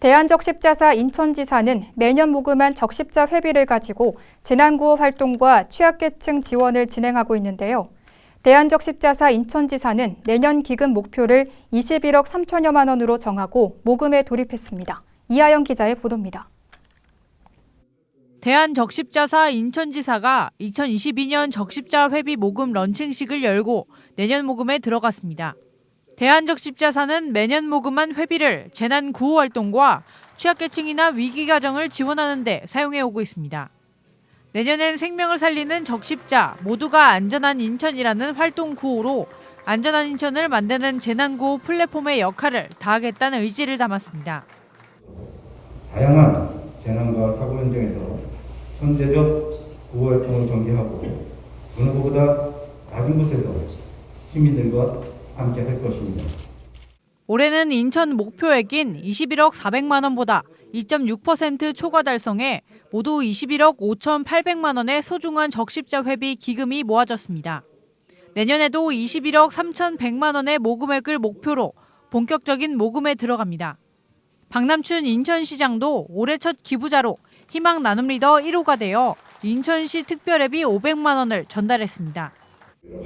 대한적십자사 인천지사는 매년 모금한 적십자 회비를 가지고 재난구호 활동과 취약계층 지원을 진행하고 있는데요. 대한적십자사 인천지사는 내년 기금 목표를 21억 3천여만 원으로 정하고 모금에 돌입했습니다. 이하영 기자의 보도입니다. 대한적십자사 인천지사가 2022년 적십자 회비 모금 런칭식을 열고 내년 모금에 들어갔습니다. 대한적십자사는 매년 모금한 회비를 재난 구호 활동과 취약계층이나 위기 가정을 지원하는 데 사용해 오고 있습니다. 내년엔 생명을 살리는 적십자 모두가 안전한 인천이라는 활동 구호로 안전한 인천을 만드는 재난구호 플랫폼의 역할을 다하겠다는 의지를 담았습니다. 다양한 재난과 사고 현장에서 선제적 구호 활동을 전개하고 어느 것보다 낮은 곳에서 시민들과 함께 할 것입니다. 올해는 인천 목표액인 21억 400만 원보다 2.6% 초과 달성해 모두 21억 5,800만 원의 소중한 적십자 회비 기금이 모아졌습니다. 내년에도 21억 3,100만 원의 모금액을 목표로 본격적인 모금에 들어갑니다. 박남춘 인천시장도 올해 첫 기부자로 희망 나눔 리더 1호가 되어 인천시 특별회비 500만 원을 전달했습니다.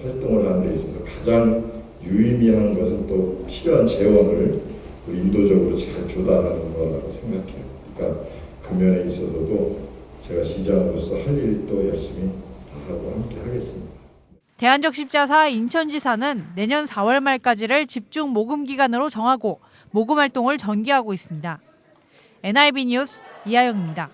활동을 하는 데 있어서 가장 유의미한 것은 또 필요한 재원을 또 인도적으로 잘 조달하는 거라고 생각해요. 그러니까 그 면에 있어서도 제가 시장으로서 할 일도 열심히 다 하고 함께 하겠습니다. 대한적십자사 인천지사는 내년 4월 말까지를 집중 모금 기간으로 정하고 모금 활동을 전개하고 있습니다. NIB 뉴스 이하영입니다.